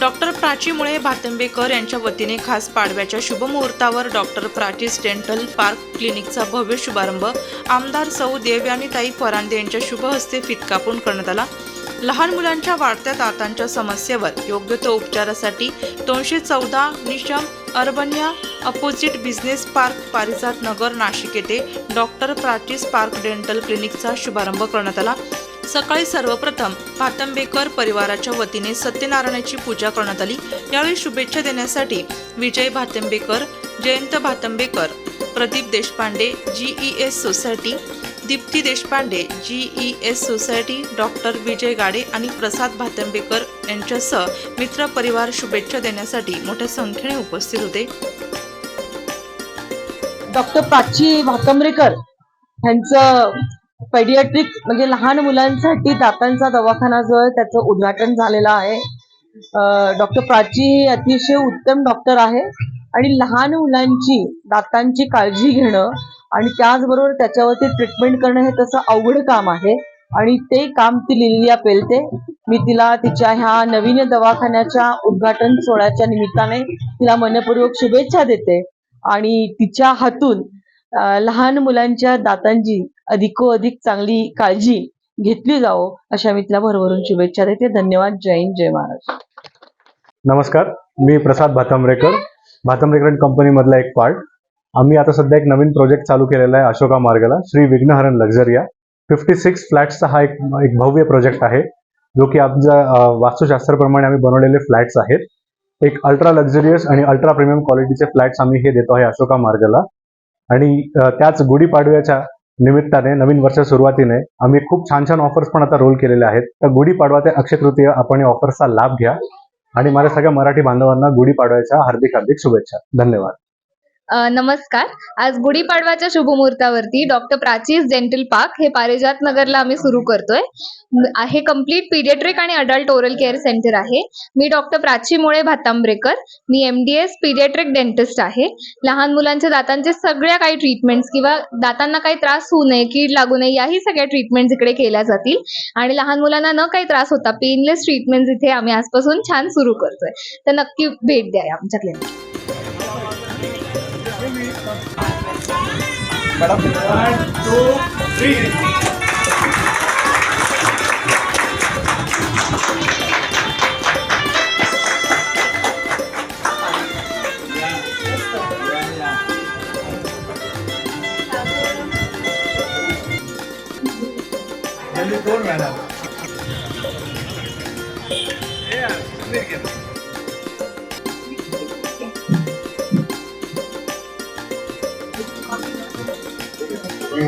Doctor Prachi मुळे भातंबेकर यांच्या वतीने खास पाडव्याच्या शुभमुहूर्तावर डॉक्टर प्राचीस डेंटल पार्क क्लिनिकचा भव्य शुभारंभ आमदार सौ देवयानीताई फरांदे यांच्या शुभ हस्ते फित कापून करण्यात आला. लहान मुलांच्या वाढत्या दातांच्या समस्येवर योग्य तो उपचारासाठी दोनशे चौदा Neesham Urbania opposite business park Parijat Nagar Nashik येथे डॉक्टर प्राचीस पार्क डेंटल क्लिनिकचा शुभारंभ करण्यात आला. सकाळी सर्वप्रथम भातंबेकर परिवाराच्या वतीने सत्यनारायणाची पूजा करण्यात आली. यावेळी शुभेच्छा देण्यासाठी Vijay Bhatambekar Jayant Bhatambekar Pradeep Deshpande GE S society Deepti Deshpande GE S society doctor Vijay Gade आणि प्रसाद भातंबेकर यांच्यासह मित्र परिवार शुभेच्छा देण्यासाठी मोठ्या संख्येने उपस्थित होते. डॉक्टर प्राची भातंबरेकर यांचं पेडियाट्रिक म्हणजे लहान मुलांसाठी दातांचा दवाखाना जो आहे त्याचं उद्घाटन झालेलं आहे. डॉक्टर प्राची हे अतिशय उत्तम डॉक्टर आहे. आणि लहान मुलांची दातांची काळजी घेणं आणि त्याचबरोबर त्याच्यावरती ट्रीटमेंट करणं हे तसं अवघड काम आहे. आणि ते काम ती लिलिया पेलते. मी तिला तिच्या ह्या नवीन दवाखान्याच्या उद्घाटन सोहळ्याच्या निमित्ताने तिला मनपूर्वक शुभेच्छा देते. आणि तिच्या हातून लहान मुलांच्या दातांची अधिकोधिक चांगली काळजी घेतली जावो अशा मी तिला भरभरून शुभेच्छा देते. धन्यवाद. जय हिंद जय महाराज नमस्कार. मी प्रसाद भातांबरेकर भातांबरेकर अँड कंपनी मधला एक पार्ट आम्ही आता सध्या एक नवीन प्रोजेक्ट चालू केलेला आहे अशोका मार्गाला Shri Vighnaharan Luxuria. Fifty six फ्लॅट्सचा हा एक एक भव्य प्रोजेक्ट आहे जो की आमच्या वास्तुशास्त्राप्रमाणे आम्ही बनवलेले फ्लॅट्स आहेत. एक अल्ट्रा लक्झरियस आणि अल्ट्रा प्रीमियम क्वालिटीचे फ्लॅट्स आम्ही हे देतो आहे अशोका मार्गाला. आणि त्याच गुढीपाडव्याच्या निमित्ताने नवीन वर्ष सुरुवातीने आम्ही खूप छान छान ऑफर्स पण आता रोल केलेले आहेत. तर गुढीपाडवा ते अक्षय तृतीय आपण या ऑफर्सचा लाभ घ्या. आणि माझ्या सगळ्या मराठी बांधवांना गुढीपाडव्याच्या हार्दिक हार्दिक शुभेच्छा. धन्यवाद. नमस्कार. आज गुढीपाडव्याच्या शुभमुहूर्तावरती डॉक्टर प्राचीस डेंटल पार्क हे पारिजात नगरला आम्ही सुरू करतोय. हे कंप्लीट पीडियाट्रिक आणि अडल्ट ओरल केअर सेंटर आहे. मी डॉक्टर प्राची मुळे भातांब्रेकर. मी M D S paediatric dentist आहे. लहान मुलांच्या दातांचे सगळ्या काही ट्रीटमेंट्स किंवा दातांना काही त्रास होऊ नये कीड लागू नये याही सगळ्या ट्रीटमेंट्स इकडे केल्या जातील. आणि लहान मुलांना न काही त्रास होता पेनलेस ट्रीटमेंट्स इथे आम्ही आजपासून छान सुरू करतोय. तर नक्की भेट द्या आमच्या clinic madam one two three Don't run out. Yeah, हे